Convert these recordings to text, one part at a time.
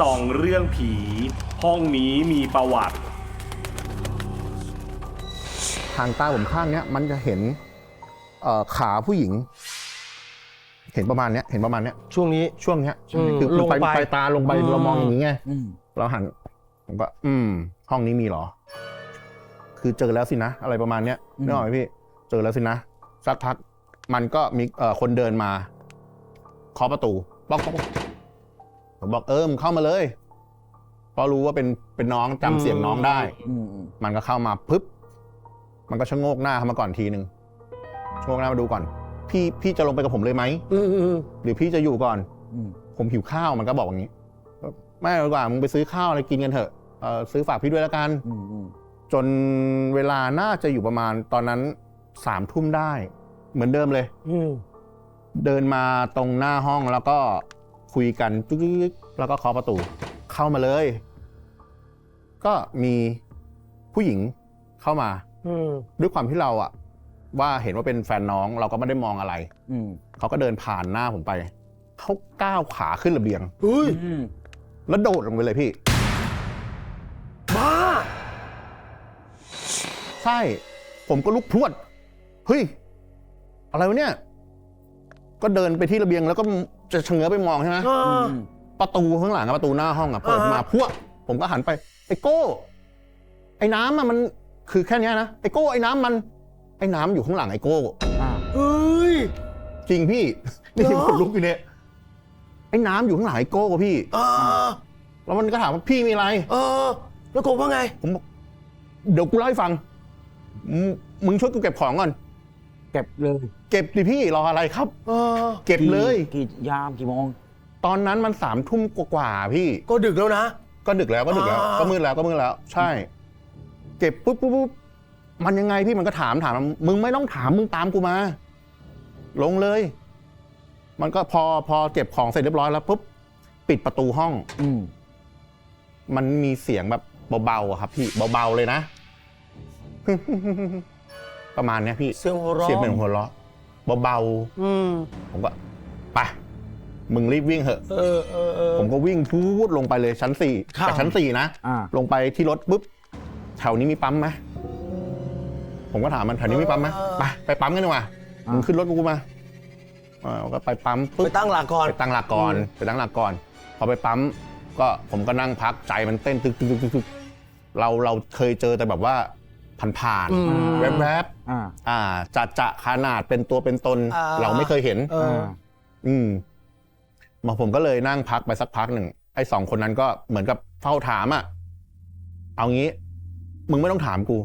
ส่องเรื่องผี ห้องนี้มีประวัติ ทางตาผมข้างเนี้ยมันจะเห็นเอ่อขาผู้หญิง เห็นประมาณเนี้ยเห็นประมาณเนี้ยช่วงนี้ ช่วงเนี้ยอืมคือลงไปไปไป ตาลงไปอืมเรามองอย่างนี้ไงอืมเราหันผมก็ อืม ห้องนี้มีเหรอ คือเจอแล้วสินะ อะไรประมาณเนี้ยนึกออกไหมพี่ เจอแล้วสินะสักพัก มันก็มีเอ่อคนเดินมาเคาะประตูป๊อกป๊อกป๊อก ผมบอกเออมงเข้ามาเลยเพราะรู้ว่าเป็นเป็นน้องจำเสียงน้องได้ อืมอืมมันก็เข้ามาปึ๊บ มันก็ชะโงกหน้าเข้ามาก่อนทีหนึ่งชะโงกหน้ามาดูก่อน พี่พี่จะลงไปกับผมเลยไหม อืมอืมหรือพี่จะอยู่ก่อน อืมผมหิวข้าวมันก็บอกอย่างนี้ไม่ดีกว่ามึงไปซื้อข้าวอะไรกินกันเถอะเออซื้อฝากพี่ด้วยแล้วกัน อืมอืมจนเวลาน่าจะอยู่ประมาณตอนนั้นสามทุ่มได้ เหมือนเดิมเลย อืมเดินมาตรงหน้าห้องแล้วก็ คุยกันตึ๊กๆแล้วก็เคาะประตู เข้ามาเลย ก็มีผู้หญิงเข้ามาอืมด้วยความที่เราอะว่าเห็นว่าเป็นแฟนน้องเราก็ไม่ได้มองอะไร อืมเขาก็เดินผ่านหน้าผมไปเขาก้าวขาขึ้นระเบียงเฮ้ยอืมแล้วโดดลงไปเลยพี่บ้าใช่ ผมก็ลุกพรวดเฮ้ยอะไรวะเนี่ย ก็เดินไปที่ระเบียงแล้วก็ จะเฉง้อไปมองใช่ไหมอ่าอืมประตูข้างหลังอะประตูหน้าห้องอะเปิดอ่าฮะ มาพวกผมก็หันไปไอ้โก้ไอ้น้ำอะมันคือแค่เนี้ยนะไอ้โก้ไอ้น้ำมัน ไอ้น้ำอยู่ข้างหลังไอ้โก้อ่าเฮ้ย จริงพี่ นี่เหรอคนลุกอยู่เนี่ยไอ้น้ำอยู่ข้างหลังไอ้โก้ป่ะพี่อ่าแล้วมันก็ถามว่าพี่มีอะไร เออ แล้วกบว่าไง ผมบอกเดี๋ยวกูเล่าให้ฟังมึงมึงช่วยกูเก็บของก่อน เก็บเลย เก็บดิพี่รออะไรครับ เออ เก็บเลยกี่ยามกี่โมง ตอนนั้นมันสามทุ่มกว่าๆพี่ ก็ดึกแล้วนะ ก็ดึกแล้วก็ดึกแล้ว อ่า ก็มืดแล้วก็มืดแล้ว ใช่ เก็บปุ๊บปุ๊บปุ๊บมันยังไงพี่มันก็ถามถามมึงไม่ต้องถามมึงตามกูมา ลงเลย มันก็พอพอเก็บของเสร็จเรียบร้อยแล้วปุ๊บปิดประตูห้อง อืมมันมีเสียงแบบเบาๆอะครับพี่เบาๆเลยนะ ประมาณเนี้ยพี่เสียงหัวเราะ เสียงเหมือนหัวเราะ เบาอืมๆ ผมก็ไปมึงรีบวิ่งเหอะ เออเออเออ ผมก็วิ่งพูดลงไปเลยชั้นสี่ครับ แต่ชั้นสี่นะ อ่า ลงไปที่รถปุ๊บแถวนี้มีปั๊มไหมผมก็ถามมันแถวนี้มีปั๊มไหมไปไปปั๊มกันดีกว่าอ่ามึ มึงขึ้นรถกูมาเออก็ไปปั๊มปุ๊บ ไปตั้งหลักก่อน ไปตั้งหลักก่อนอืม ไปตั้งหลักก่อน พอไปปั๊มก็ผมก็นั่งพักใจมันเต้นตึกตึกตึกตึกตึกเราเราเคยเจอแต่แบบว่า ผ่านอืมๆแวบอ่า ๆอ่าจะจะขนาดเป็นตัวเป็นตน อ่า เราไม่เคยเห็น เออ อืมมาผมก็เลยนั่งพักไปสักพักหนึ่งไอ้สองคนนั้นก็เหมือนกับเฝ้าถามอะเอางี้ มึงไม่ต้องถามกู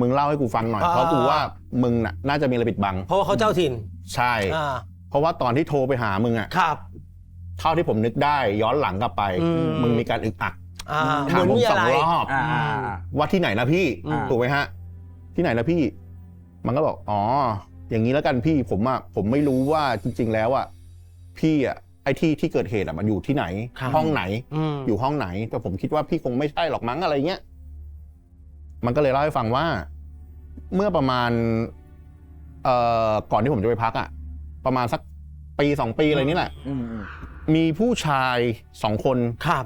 มึงเล่าให้กูฟังหน่อย อ่า เพราะกูว่ามึงน่ะ น่าจะมีอะไรปิดบัง เพราะว่าเขาเจ้าถิ่นใช่ อ่าเพราะว่าตอนที่โทรไปหามึงอะครับ เท่าที่ผมนึกได้ ย้อนหลังกลับไป อืม มึงมีการอึกอัก อ่าถามผมสองรอบ อ่าอ่าอ่า ว่าที่ไหนนะพี่ อืม ถูกไหมฮะ ที่ไหนนะพี่ มันก็บอก อ๋อ อย่างนี้แล้วกันพี่ ผมอะผมไม่รู้ว่าจริง ๆ แล้วอะพี่อะไอ้ที่ที่เกิดเหตุอะมันอยู่ที่ไหน ครับ ห้องไหน อืมอยู่ห้องไหน แต่ผมคิดว่าพี่คงไม่ใช่หรอกมั้งอะไรเงี้ย มันก็เลยเล่าให้ฟังว่า เมื่อประมาณ เอ่อ ก่อนที่ผมจะไปพักอะประมาณสักปีสองปีอะไรนี่แหละ อืมอืมมีผู้ชายสองคนครับ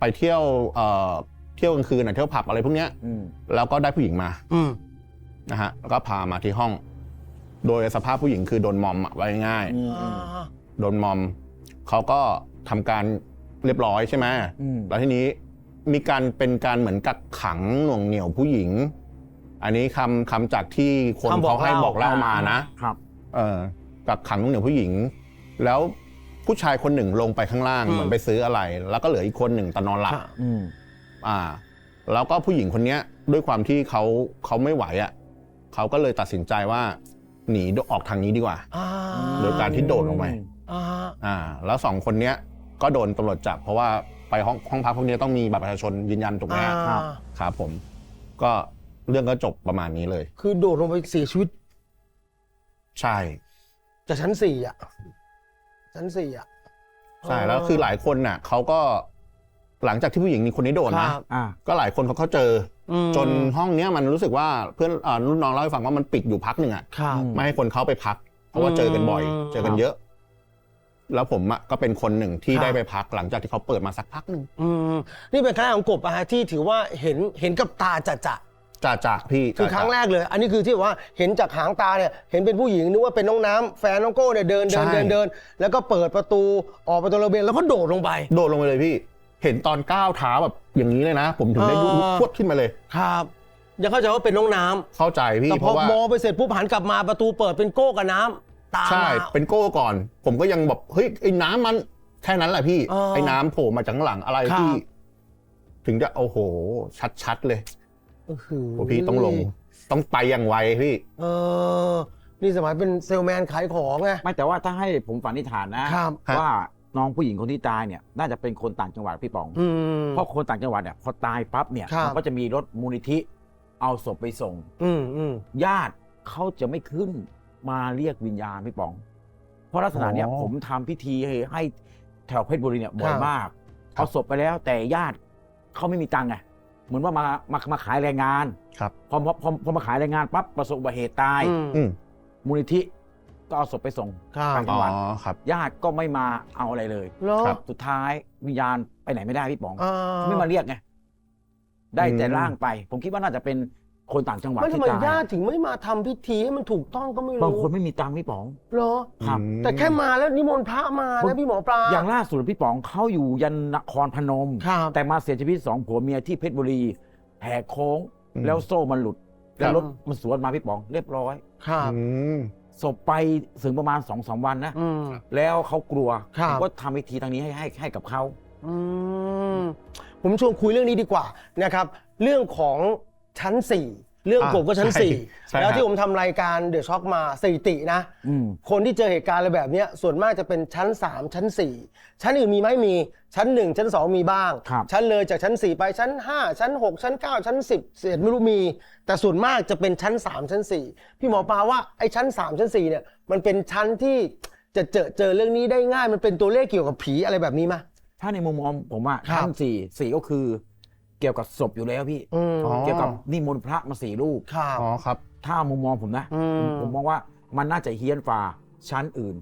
ไปเที่ยว เอ่อ เที่ยวกลางคืนอะเที่ยวผับอะไรพวกเนี้ย อืมแล้วก็ได้ผู้หญิงมา อืม นะฮะแล้วก็พามาที่ห้อง โดยสภาพผู้หญิงคือโดนมอมอะไว้ง่ายอืมอ่อืมาโดนมอมเขาก็ทำการเรียบร้อยใช่ไหมอืม แล้วทีนี้มีการเป็นการเหมือนกักขังหน่วงเหนี่ยวผู้หญิง อันนี้คำคำจากที่คนคำบอกเขาให้เล่า บอกเล่ามานะ ครับ เออกักขังหน่วงเหนี่ยวผู้หญิง แล้วผู้ชายคนหนึ่งลงไปข้างล่างอืม เหมือนไปซื้ออะไร แล้วก็เหลืออีกคนหนึ่งแต่นอนหลับครับอืม อ่า แล้วก็ผู้หญิงคนเนี้ยด้วยความที่เขาเขาไม่ไหวอะ เขาก็เลยตัดสินใจว่าหนีออกทางนี้ดีกว่า อ่าโดยการที่โดดลงไป อ่าอ่า แล้วสองคนเนี้ยก็โดนตำรวจจับเพราะว่าไปห้องห้องพักพวกเนี้ยต้องมีบัตรประชาชนยืนยันถูกไหมฮะอ่าครับผม ก็เรื่องก็จบประมาณนี้เลย คือโดดลงไปเสียชีวิตใช่ จากชั้นสี่อะ ชั้นสี่อะใช่แล้วคือหลายคนน่ะเขาก็หลังจากที่ผู้หญิงคนนี้โดนคนะรับ อ่า ก็หลายคนเขาเขาเจอ อือมจนห้องเนี้ยมันรู้สึกว่าเพื่อนอ่ารุ่นน้องเล่าให้ฟังว่ามันปิดอยู่พักหนึ่งอะครับอืมไม่ให้คนเข้าไปพัก เพราะว่าเจอกันบ่อย อืมเจอกันเยอะ แล้วผมอะก็เป็นคนหนึ่งที่ครับ ได้ไปพักหลังจากที่เขาเปิดมาสักพักหนึ่งอืมนี่เป็นครั้งแรกของกบอะฮะที่ถือว่าเห็นเห็นกับตาจะจะจ่าจากพี่คือครั้งแรกเลย อันนี้คือที่ว่าเห็นจากหางตาเนี่ยเห็นเป็นผู้หญิงนึกว่าเป็นน้องน้ำแฟนน้องโก้เนี่ยเดินเดินเดินเดิน แล้วก็เปิดประตูออกประตูระเบียงแล้วก็โดดลงไป โดดลงไปเลยพี่ เห็นตอนก้าวเท้าแบบอย่างนี้เลยนะ ผมถึงได้ลุกเออพวดขึ้นมาเลย ครับ ยังเข้าใจว่าเป็นน้องน้ำเข้าใจพี่แต่เพพอราะว่ามองไปเสร็จปุ๊บหันกลับมาประตูเปิดเป็นโก้กับน้ำตามใช่มา เป็นโก้ก่อน ผมก็ยังแบบเฮ้ยไอ้น้ำมันแค่นั้นแหละพี่เออไอ้น้ำโผล่มาจากข้างหลังอะไรครับพี่ถึงจะโอ้โห ชัดๆเลยอื้อหือโอ้พี่ต้องลง ต้องไปอย่างไวพี่เออ นี่สมัยเป็นเซลแมนขายของไง ไม่แต่ว่าถ้าให้ผมฝันนิษฐานนะครับ ว่า น้องผู้หญิงคนที่ตายเนี่ยน่าจะเป็นคนต่างจังหวัดพี่ป๋อง อืม เพราะคนต่างจังหวัดเนี่ยพอตายปั๊บเนี่ยครับ มันก็จะมีรถมูลนิธิเอาศพไปส่ง อืมอืม ญาติเขาจะไม่ขึ้นมาเรียกวิญญาณพี่ป๋อง เพราะลักษณะเนี่ยอ๋อผมทำพิธีให้ให้แถวเพชรบุรีเนี่ยบ่อยครับมากครับเอาศพไปแล้วแต่ญาติเขาไม่มีตังค์ไงเหมือนว่ามามามาขายแรงงานครับ พอพอพอพอมาขายแรงงานปั๊บประสบอุบัติเหตุตายอืม อืม มูลนิธิ ก็เอาศพไปส่งครับต่างจังหวัดอ๋อครับ ญาติก็ไม่มาเอาอะไรเลย เหรอครับ สุดท้ายวิญญาณไปไหนไม่ได้พี่ป๋อง อ่าเขาไม่มาเรียกไงได้แต่อืมร่างไป ผมคิดว่าน่าจะเป็นคนต่างจังหวัดไม่ทำที่ไมตายญาติถึงไม่มาทำพิธีให้มันถูกต้องก็ไม่รู้บางคนไม่มีตังค์พี่ป๋อง เหรอ ครับ อืมแต่แค่มาแล้วนิมนต์พระมาคนนะพี่หมอปลาอย่างล่าสุดพี่ป๋องเขาอยู่ยันนครพนม ครับแต่มาเสียชีวิตสองผัวเมียที่เพชรบุรีแหกโค้ง อืมแล้วโซ่มันหลุด แล้วครับรถมันสวนมาพี่ป๋องเรียบร้อย ครับ อืม ศพไปถึงประมาณสองสามวันนะอืม แล้วเขากลัวครับ ผมก็ทำพิธีทางนี้ให้ให้ให้กับเขา อืมผมชวนคุยเรื่องนี้ดีกว่านะครับ เรื่องของชั้น4 เรื่องอะกบก็ชั้นใช่ใช่4แล้วครับที่ผมทำรายการเดอะช็อคมาสถิตินะ อืม คนที่เจอเหตุการณ์อะไรแบบเนี้ยส่วนมากจะเป็นชั้น 3 ชั้น 4 ชั้นอื่นมีไหมมีชั้น 1 ชั้น 2 มีบ้าง ครับ ชั้นเลยจากชั้น 4 ไปชั้น 5 ชั้น 6 ชั้น 9 ชั้น 10เศษไม่รู้มี แต่ส่วนมากจะเป็นชั้น 3 ชั้น 4 พี่หมอปลาว่าไอ้ชั้น 3 ชั้น 4 เนี่ยมันเป็นชั้นที่จะเจอเจอเรื่องนี้ได้ง่ายมันเป็นตัวเลขเกี่ยวกับผีอะไรแบบนี้ไหมถ้าในมุมมองผมว่าครับ ชั้นสี่สี่ก็คือ เกี่ยวกับศพอยู่แล้วพี่ อืมอ๋อเกี่ยวกับนิมนต์พระมาสี่รูป ครับ อ๋อครับถ้ามุมมองผมนะอืม ผมมองว่ามันน่าจะเฮี้ยนฝ่าชั้นอื่น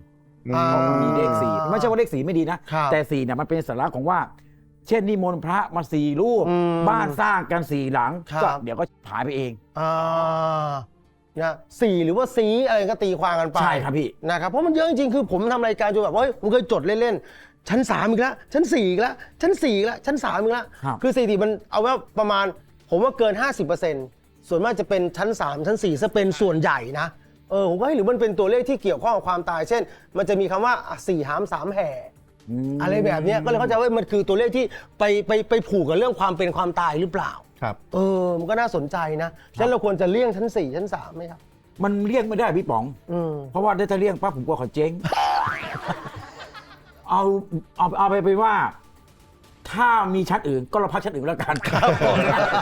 อ่าเพราะมันมีเลขสี่ไม่ใช่ว่าเลขสี่ไม่ดีนะ ครับแต่สี่เนี่ยมันเป็นสัญลักษณ์ของว่า เช่นนิมนต์พระมาสี่รูป อืมบ้านสร้างกันสี่หลังครับ ก็เดี๋ยวก็หายไปเอง อ่านะสี่หรือว่าซีอะไรก็ตีความกันไปใช่ครับพี่ นะครับเพราะมันเยอะจริงๆคือผมทำรายการจนแบบว่าเฮ้ยผมเคยจดเล่นๆ ชั้นสามอีกแล้วชั้นสี่อีกแล้วชั้นสี่อีกแล้วชั้นสามอีกแล้วครับ คือสถิติมันเอาว่าประมาณ ผมว่าเกิน 50%ส่วนมากจะเป็นชั้น 3 ชั้น4ซะเป็นส่วนใหญ่นะเออผมก็ให้ยหรือมันเป็นตัวเลขที่เกี่ยวข้องกับความตาย เช่น มันจะมีคำว่าอะสี่หามสามแห่ ม อะไรแบบเนี้ยก็เลยเข้าใจว่ามันคือตัวเลขที่ไปไปไปผูกกับเรื่องความเป็นความตายหรือเปล่า ครับ เออ มันก็น่าสนใจนะฉะนั้นเราควรจะเลี่ยงชั้น 4 ชั้น 3 ไหมครับ มันเรียกไม่ได้พี่ป๋อง อืม เพราะว่าถ้าเรียกปั๊บผมกลัวเขาเจ๊ง เอาเอาเอาไปเป็นว่า ถ้ามีชั้นอื่นก็เราพักชั้นอื่นแล้วกัน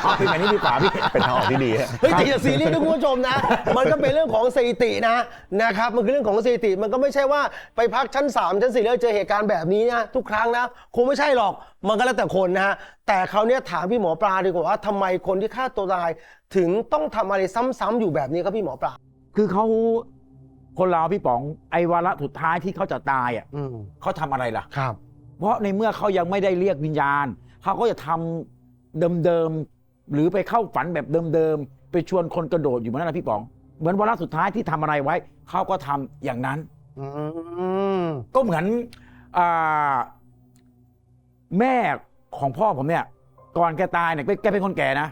เอาเป็นแบบนี้ดีกว่าพี่ เป็นทางออกที่ดีฮะ เฮ้ยแต่อย่าซีเรียสนะคุณผู้ชมนะ มันก็เป็นเรื่องของสถิตินะนะครับมันคือเรื่องของสถิติมันก็ไม่ใช่ว่าไปพักชั้น 3 ชั้น4แล้วเจอเหตุการณ์แบบนี้นะทุกครั้งนะคงไม่ใช่หรอกมันก็แล้วแต่คนนะฮะแต่เขาวเนี้ยถามพี่หมอปลาดีกว่าว่าทำไมคนที่ฆ่าตัวตาย ถึงต้องทำอะไรซ้ำๆอยู่แบบนี้ครับพี่หมอปลา คือเขา คนเราพี่ป๋องไอ้วาระสุดท้ายที่เขาจะตายอะอืมเขาทำอะไรล่ะ ครับ เพราะในเมื่อเขายังไม่ได้เรียกวิญญาณ เขาก็จะทำเดิมๆ หรือไปเข้าฝันแบบเดิมๆ ไปชวนคนกระโดดอยู่เหมือนนั้นนะพี่ป๋อง เหมือนวาระสุดท้ายที่ทำอะไรไว้ เขาก็ทำอย่างนั้น อืมก็เหมือนอาแม่ของพ่อผมเนี่ย ก่อนแกตายเนี่ยแกแกเป็นคนแก่นะ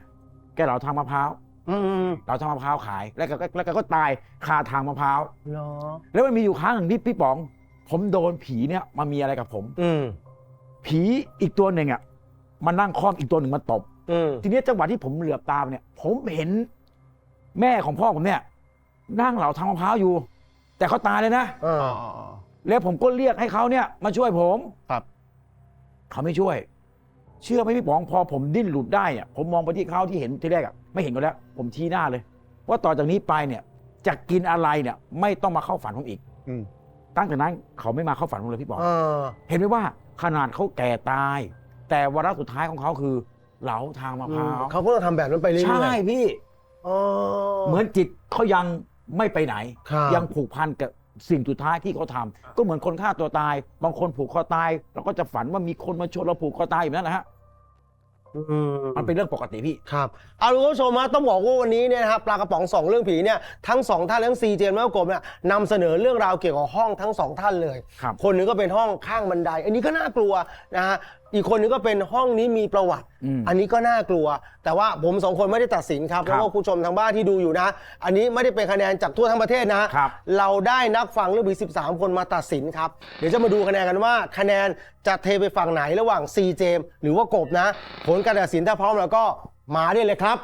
แกเหลาทางมะพร้าว อืมเหลาทางมะพร้าวขายแล้วแกก็แล้วแกก็ตายคาทางมะพร้าวเหรอแล้วมันมีอยู่ครั้งหนึ่งที่พี่ป๋อง ผมโดนผีเนี่ยมามีอะไรกับผม อืมผีอีกตัวหนึ่งอะมันนั่งคล่อมอีกตัวหนึ่งมาตบ อืมทีนี้จังหวะที่ผมเหลือบตามเนี่ย ผมเห็นแม่ของพ่อผมเนี่ย นั่งเหลาทางมะพร้าวอยู่ แต่เขาตายเลยนะ อ่า แล้วผมก็เรียกให้เขาเนี่ยมาช่วยผมครับ เขาไม่ช่วย เชื่อไหมพี่ป๋องพอผมดิ้นหลุดได้เนี่ยผมมองไปที่เขาที่เห็นทีแรกอะไม่เห็นก็แล้ว ผมชี้หน้าเลย ว่าต่อจากนี้ไปเนี่ยจะกินอะไรเนี่ยไม่ต้องมาเข้าฝันผมอีกอืม ตั้งแต่นั้นเขาไม่มาเข้าฝันผมเลยพี่ป๋องอ่าเห็นไหมว่าขนาดเขาแก่ตาย แต่วาระสุดท้ายของเขาคือ เหลาทางมะพร้าวเขาก็ต้องทำแบบนั้นไปเรื่อยๆใช่พี่ อ๋อ เหมือนจิตเขายังไม่ไปไหน ครับ ยังผูกพันกับ สิ่งสุดท้ายที่เขาทำก็เหมือนคนฆ่าตัวตาย บางคนผูกคอตาย เราก็จะฝันว่ามีคนมาชวนเราผูกคอตายแบบนั้นแหละฮะอืมมันเป็นเรื่องปกติพี่ ครับเอาคุณผู้ชมฮะต้องบอกว่าวันนี้เนี่ยนะครับปลากระป๋องสองเรื่องผีเนี่ยทั้งสองท่านทั้งซีเจนแม่กบเนี่ยนำเสนอเรื่องราวเกี่ยวกับห้องทั้งสองท่านเลยครับคนหนึงก็เป็นห้องข้างบันได อันนี้ก็น่ากลัวนะฮะ อีกคนหนึงก็เป็นห้องนี้มีประวัติ อืมอันนี้ก็น่ากลัว แต่ว่าผมสองคนไม่ได้ตัดสินครับครับแล้วก็คุณผู้ชมทางบ้านที่ดูอยู่นะ อันนี้ไม่ได้เป็นคะแนนจากทั่วทั้งประเทศนะ ครับ เราได้นักฟังเรื่องผี13 คนมาตัดสินครับ เดี๋ยวจะมาดูคะแนนกันว่า คะแนนจะเทไปฝั่งไหนระหว่างซีเจมหรือว่ากบนะ ผลการตัดสินถ้าพร้อมแล้วก็มาได้เลยครับ